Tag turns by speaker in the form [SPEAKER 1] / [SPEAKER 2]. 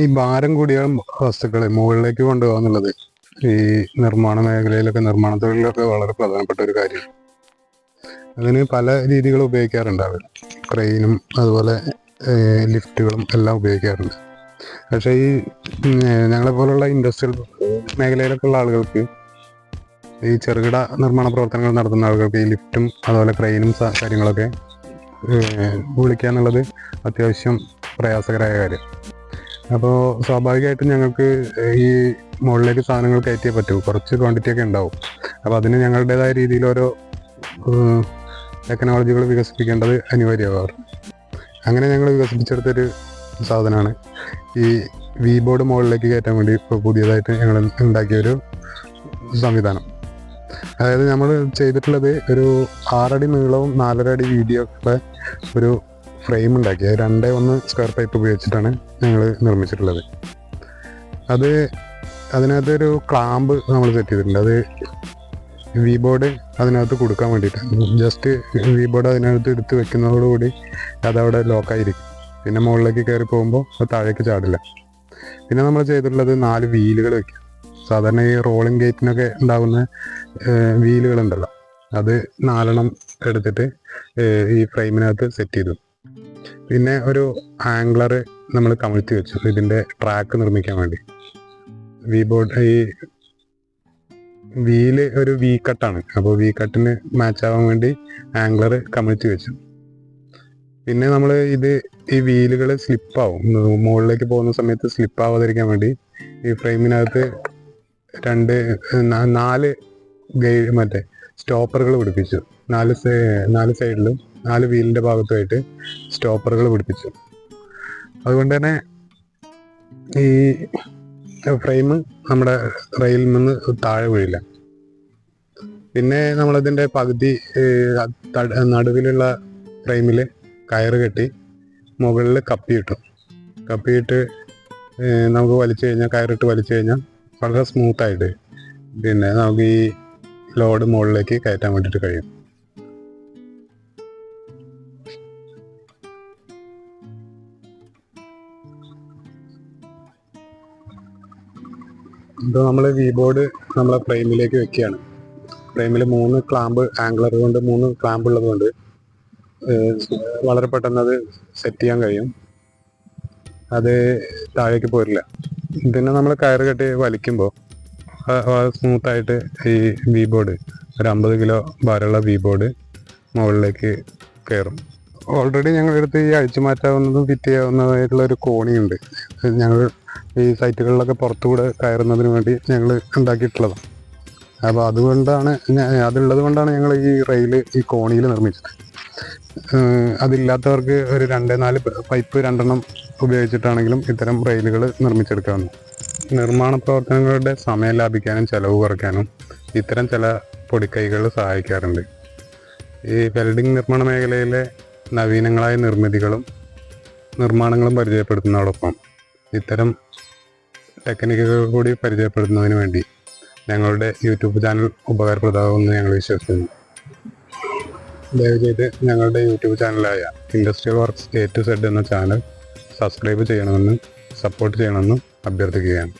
[SPEAKER 1] ഈ ഭാരം കൂടിയ വസ്തുക്കളെ മുകളിലേക്ക് കൊണ്ടുപോകുക എന്നുള്ളത് ഈ നിർമ്മാണ മേഖലയിലൊക്കെ നിർമ്മാണ തൊഴിലിലൊക്കെ വളരെ പ്രധാനപ്പെട്ട ഒരു കാര്യം. അതിന് പല രീതികൾ ഉപയോഗിക്കാറുണ്ട് അവർ ക്രെയിനും അതുപോലെ ലിഫ്റ്റുകളും എല്ലാം ഉപയോഗിക്കാറുണ്ട്. പക്ഷേ ഈ ഞങ്ങളെ പോലുള്ള ഇൻഡസ്ട്രിയൽ മേഖലയിലൊക്കെ ഉള്ള ആളുകൾക്ക് ഈ ചെറുകിട നിർമ്മാണ പ്രവർത്തനങ്ങൾ നടത്തുന്ന ആളുകൾക്ക് ഈ ലിഫ്റ്റും അതുപോലെ ക്രെയിനും കാര്യങ്ങളൊക്കെ വിളിക്കുക എന്നുള്ളത് അത്യാവശ്യം പ്രയാസകരമായ കാര്യം. അപ്പോൾ സ്വാഭാവികമായിട്ടും ഞങ്ങൾക്ക് ഈ മുകളിലേക്ക് സാധനങ്ങൾ കയറ്റിയേ പറ്റൂ. കുറച്ച് ക്വാണ്ടിറ്റി ഒക്കെ ഉണ്ടാവും. അപ്പോൾ അതിന് ഞങ്ങളുടേതായ രീതിയിൽ ഓരോ ടെക്നോളജികൾ വികസിപ്പിക്കേണ്ടത് അനിവാര്യമാണ് അങ്ങനെ ഞങ്ങൾ വികസിപ്പിച്ചെടുത്തൊരു സാധനമാണ് ഈ വി ബോർഡ് മുകളിലേക്ക് കയറ്റാൻ വേണ്ടി ഇപ്പോൾ പുതിയതായിട്ട് ഞങ്ങൾ ഉണ്ടാക്കിയൊരു സംവിധാനം. അതായത് നമ്മൾ ചെയ്തിട്ടുള്ളത് ഒരു ആറടി നീളവും നാലര അടി വീതിയൊക്കെ ഒരു ഫ്രെയിം ഉണ്ടാക്കി. അത് രണ്ടേ ഒന്ന് സ്ക്വയർ പൈപ്പ് ഉപയോഗിച്ചിട്ടാണ് ഞങ്ങൾ നിർമ്മിച്ചിട്ടുള്ളത്. അത് അതിനകത്ത് ഒരു ക്ലാമ്പ് നമ്മൾ സെറ്റ് ചെയ്തിട്ടുണ്ട്. അത് വി ബോർഡ് അതിനകത്ത് കൊടുക്കാൻ വേണ്ടിയിട്ടാണ് ജസ്റ്റ് വി ബോർഡ് അതിനകത്ത് എടുത്ത് വെക്കുന്നതോടുകൂടി അതവിടെ ലോക്കായിരിക്കും പിന്നെ മുകളിലേക്ക് കയറി പോകുമ്പോൾ അത് താഴേക്ക് ചാടില്ല. പിന്നെ നമ്മൾ ചെയ്തിട്ടുള്ളത് നാല് വീലുകൾ വെക്കുക സാധാരണ ഈ റോളിംഗ് ഗേറ്റിനൊക്കെ ഉണ്ടാകുന്ന വീലുകളുണ്ടല്ലോ. അത് നാലെണ്ണം എടുത്തിട്ട് ഈ ഫ്രെയിമിനകത്ത് സെറ്റ് ചെയ്തു. പിന്നെ ഒരു ആംഗ്ലർ നമ്മൾ കമിഴ്ത്തി വെച്ചു. ഇതിന്റെ ട്രാക്ക് നിർമ്മിക്കാൻ വേണ്ടി. വി ബോർഡ് ഈ വീൽ ഒരു വി കട്ടാണ് അപ്പോൾ വി കട്ടിന് മാച്ച് ആവാൻ വേണ്ടി ആംഗ്ലർ കമിഴ്ത്തി വെച്ചു. പിന്നെ നമ്മൾ ഇത് ഈ വീലുകൾ സ്ലിപ്പാവും മുകളിലേക്ക് പോകുന്ന സമയത്ത് സ്ലിപ്പ് ആവാതിരിക്കാൻ വേണ്ടി ഈ ഫ്രെയിമിനകത്ത് രണ്ട് നാല് ഗൈഡ് മറ്റേ സ്റ്റോപ്പറുകൾ പിടിപ്പിച്ചു. നാല് സൈ- നാല് സൈഡിലും നാല് വീലിന്റെ ഭാഗത്തുമായിട്ട് സ്റ്റോപ്പറുകൾ പിടിപ്പിച്ചു. അതുകൊണ്ട് തന്നെ ഈ ഫ്രെയിം നമ്മുടെ റെയിലിൽ നിന്ന് താഴെ വീഴില്ല. പിന്നെ നമ്മളതിന്റെ പകുതി നടുവിലുള്ള ഫ്രെയിമിൽ കയറ് കെട്ടി മുകളിൽ കപ്പിയിട്ടു കപ്പിയിട്ട് നമുക്ക് വലിച്ചു കഴിഞ്ഞാൽ കയറിട്ട് വലിച്ചു കഴിഞ്ഞാൽ വളരെ സ്മൂത്തായിട്ട് പിന്നെ നമുക്ക് ഈ ലോഡ് മുകളിലേക്ക് കയറ്റാൻ വേണ്ടിയിട്ട് കഴിയും. ഇപ്പോൾ നമ്മൾ വി ബോർഡ് നമ്മളെ ഫ്രെയിമിലേക്ക് വെക്കുകയാണ്. ഫ്രെയിമിൽ മൂന്ന് ക്ലാമ്പ് ആംഗ്ലർ കൊണ്ട് മൂന്ന് ക്ലാമ്പ് ഉള്ളതുകൊണ്ട് വളരെ പെട്ടെന്ന് അത് സെറ്റ് ചെയ്യാൻ കഴിയും. അത് താഴേക്ക് പോരില്ല. പിന്നെ നമ്മൾ കയറ് കെട്ടി വലിക്കുമ്പോൾ സ്മൂത്തായിട്ട് ഈ വി ബോർഡ് ഒരു അമ്പത് കിലോ ഭാരമുള്ള വി ബോർഡ് മുകളിലേക്ക് കയറും. ഓൾറെഡി ഞങ്ങളുടെ അടുത്ത് ഈ അഴിച്ചു മാറ്റാവുന്നതും ഫിറ്റ് ചെയ്യാവുന്നതായിട്ടുള്ള ഒരു കോണിയുണ്ട് ഞങ്ങൾ ഈ സൈറ്റുകളിലൊക്കെ പുറത്തുകൂടെ കയറുന്നതിന് വേണ്ടി ഞങ്ങൾ ഉണ്ടാക്കിയിട്ടുള്ളതാണ് അപ്പോൾ അതുകൊണ്ടാണ് അതുള്ളത് കൊണ്ടാണ് ഞങ്ങൾ ഈ റെയിൽ ഈ കോണിയിൽ നിർമ്മിച്ചത്. അതില്ലാത്തവർക്ക് ഒരു രണ്ട് നാല് പൈപ്പ് രണ്ടെണ്ണം ഉപയോഗിച്ചിട്ടാണെങ്കിലും ഇത്തരം റെയിലുകൾ നിർമ്മിച്ചെടുക്കാവുന്നു നിർമ്മാണ പ്രവർത്തനങ്ങളുടെ സമയം ലാഭിക്കാനും ചെലവ് കുറയ്ക്കാനും ഇത്തരം ചില പൊടിക്കൈകൾ സഹായിക്കാറുണ്ട്. ഈ വെൽഡിംഗ് നിർമ്മാണ മേഖലയിലെ നവീനങ്ങളായ നിർമ്മിതികളും നിർമ്മാണങ്ങളും പരിചയപ്പെടുത്തുന്നതോടൊപ്പം ഇത്തരം ടെക്നിക്കുകൾ കൂടി പരിചയപ്പെടുത്തുന്നതിന് വേണ്ടി ഞങ്ങളുടെ യൂട്യൂബ് ചാനൽ ഉപകാരപ്രദമാകുമെന്ന് ഞങ്ങൾ വിശ്വസിക്കുന്നു. ദയവ് ചെയ്ത് ഞങ്ങളുടെ YouTube ചാനലായ industrial works A to Z എന്ന ചാനൽ സബ്സ്ക്രൈബ് ചെയ്യണമെന്നും സപ്പോർട്ട് ചെയ്യണമെന്നും അഭ്യർത്ഥിക്കുകയാണ്.